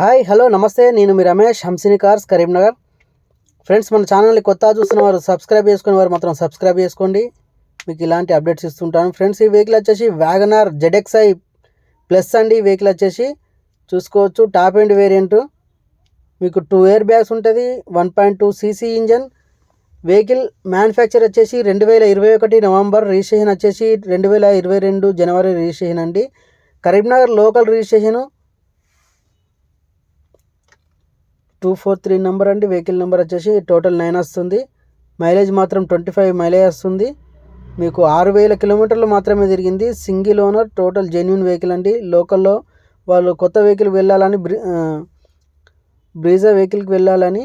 Hi hello namaste. నేను మీ Ramesh Hamsini cars Karimnagar. Friends మన ఛానల్ని కొత్త చూస్తున్న వారు సబ్స్క్రైబ్ చేసుకునే వారు మాత్రం సబ్స్క్రైబ్ చేసుకోండి. మీకు ఇలాంటి అప్డేట్స్ ఇస్తుంటాను. ఫ్రెండ్స్ ఈ వెహికల్ వచ్చేసి వ్యాగనార్ జెడ్ఎక్స్ఐ ప్లస్ అండి. ఈ వెహికల్ వచ్చేసి చూసుకోవచ్చు. టాప్ ఎండ్ వేరియంట్ మీకు టూ ఎయిర్ బ్యాగ్స్ ఉంటుంది. One point two CC engine vehicle manufacture వచ్చేసి రెండు వేల ఇరవై ఒకటి నవంబర్. రిజిస్ట్రేషన్ వచ్చేసి రెండు వేల ఇరవై రెండు జనవరి రిజిస్ట్రేషన్ అండి. Karimnagar local registration two four three number అండి. వెహికల్ నెంబర్ వచ్చేసి టోటల్ నైన్ వస్తుంది. మైలేజ్ మాత్రం ట్వంటీ ఫైవ్ మైలేజ్ వస్తుంది. మీకు ఆరు వేల కిలోమీటర్లు మాత్రమే తిరిగింది. Single owner total genuine vehicle అండి. లోకల్లో వాళ్ళు కొత్త వెహికల్ వెళ్ళాలని బ్రీ బ్రీజా వెహికల్కి వెళ్ళాలని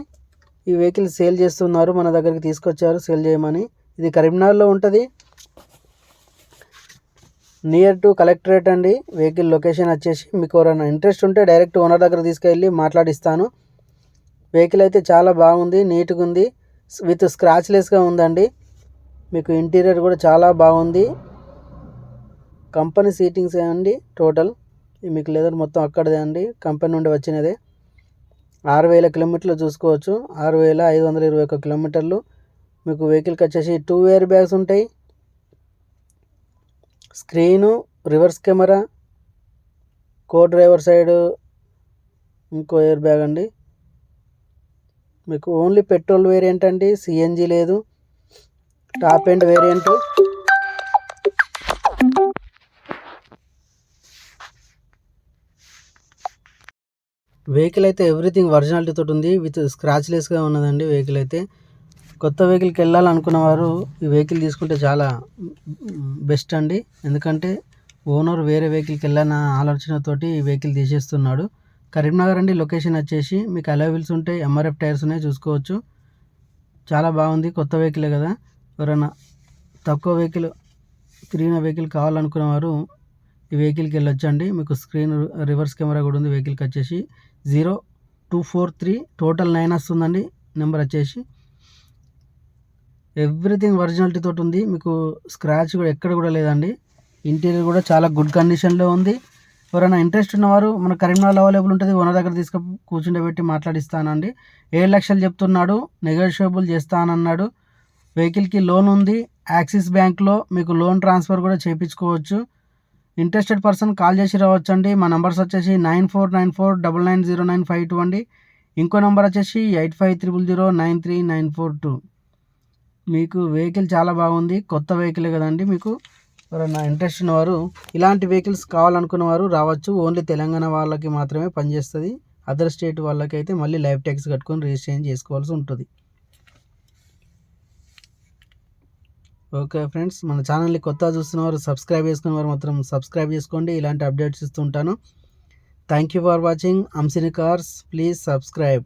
ఈ వెహికల్ సేల్ చేస్తున్నారు. మన దగ్గరికి తీసుకొచ్చారు. సేల్ చేయమని. ఇది కరీంనగర్లో ఉంటుంది. నియర్ టు కలెక్టరేట్ అండి. వెహికల్ లొకేషన్ వచ్చేసి మీకు ఎవరైనా ఇంట్రెస్ట్ ఉంటే డైరెక్ట్ ఓనర్ దగ్గర తీసుకెళ్ళి మాట్లాడిస్తాను. వెహికల్ అయితే చాలా బాగుంది నీట్గా ఉంది విత్ స్క్రాచ్లెస్గా ఉందండి. మీకు ఇంటీరియర్ కూడా చాలా బాగుంది. కంపెనీ సీటింగ్స్ అండి టోటల్ మీకు లెదర్ మొత్తం అక్కడదే అండి కంపెనీ నుండి వచ్చినదే. ఆరు వేల కిలోమీటర్లు చూసుకోవచ్చు. ఆరు వేల ఐదు వందల ఇరవై ఒక్క కిలోమీటర్లు. మీకు వెహికల్కి వచ్చేసి టూ వేర్ బ్యాగ్స్ ఉంటాయి. Screen reverse camera co driver side ఇంకో ఎయిర్ బ్యాగ్ అండి. మీకు ఓన్లీ పెట్రోల్ వేరియంట్ అండి సిఎన్జి లేదు. టాప్ ఎండ్ వేరియంట్ వెహికల్ అయితే ఎవ్రీథింగ్ ఒరిజినాలిటీ తోటి ఉంది. విత్ స్క్రాచ్లెస్గా ఉన్నదండి వెహికల్ అయితే. కొత్త వెహికల్కి వెళ్ళాలనుకున్న వారు ఈ వెహికల్ తీసుకుంటే చాలా బెస్ట్ అండి. ఎందుకంటే ఓనర్ వేరే వెహికల్కి వెళ్ళాలన్న ఆలోచనతోటి ఈ వెహికల్ తీసేస్తున్నాడు. కరీంనగర్ అండి లొకేషన్ వచ్చేసి. మీకు అలవిల్స్ ఉంటాయి ఎంఆర్ఎఫ్ టైర్స్ ఉన్నాయి చూసుకోవచ్చు. చాలా బాగుంది కొత్త వెహికలే కదా. ఎవరైనా తక్కువ వెహికల్ తిరిగిన వెహికల్ కావాలనుకున్న వారు ఈ వెహికల్కి వెళ్ళొచ్చండి. మీకు స్క్రీన్ రివర్స్ కెమెరా కూడా ఉంది వెహికల్కి వచ్చేసి. Zero two four three total nine వస్తుందండి నెంబర్ వచ్చేసి. ఎవ్రీథింగ్ ఒరిజినాలిటీ తోటి ఉంది. మీకు స్క్రాచ్ కూడా ఎక్కడ కూడా లేదండి. ఇంటీరియర్ కూడా చాలా గుడ్ కండిషన్లో ఉంది. ఎవరైనా ఇంట్రెస్ట్ ఉన్నవారు మన కరీంనగర్లో అవైలబుల్ ఉంటుంది ఓనర్ దగ్గర తీసుకు కూర్చుండబెట్టి మాట్లాడిస్తానండి. ఏడు లక్షలు చెప్తున్నాడు నెగోషియబుల్ చేస్తానన్నాడు. వెహికల్కి లోన్ ఉంది యాక్సిస్ బ్యాంక్లో మీకు లోన్ ట్రాన్స్ఫర్ కూడా చేయించుకోవచ్చు. ఇంట్రెస్టెడ్ పర్సన్ కాల్ చేసి రావచ్చండి. మా నెంబర్స్ వచ్చేసి nine four nine four double nine zero nine five two అండి. ఇంకో నెంబర్ వచ్చేసి eight five triple zero nine three nine four two. మీకు వెహికల్ చాలా బాగుంది కొత్త వెహికలే కదండి మీకు. ఎవరైనా ఇంట్రెస్ట్ ఉన్నవారు ఇలాంటి వెహికల్స్ కావాలనుకున్న వారు రావచ్చు. ఓన్లీ తెలంగాణ వాళ్ళకి మాత్రమే పనిచేస్తుంది. అదర్ స్టేట్ వాళ్ళకి అయితే మళ్ళీ లైఫ్ ట్యాక్స్ కట్టుకొని రిజిస్ట్రేషన్ చేసుకోవాల్సి ఉంటుంది. ఓకే ఫ్రెండ్స్ మన ఛానల్ని కొత్త చూస్తున్నవారు సబ్స్క్రైబ్ చేసుకున్న వారు మాత్రం సబ్స్క్రైబ్ చేసుకోండి. ఇలాంటి updates ఇస్తుంటాను thank you for watching Hamsini cars please subscribe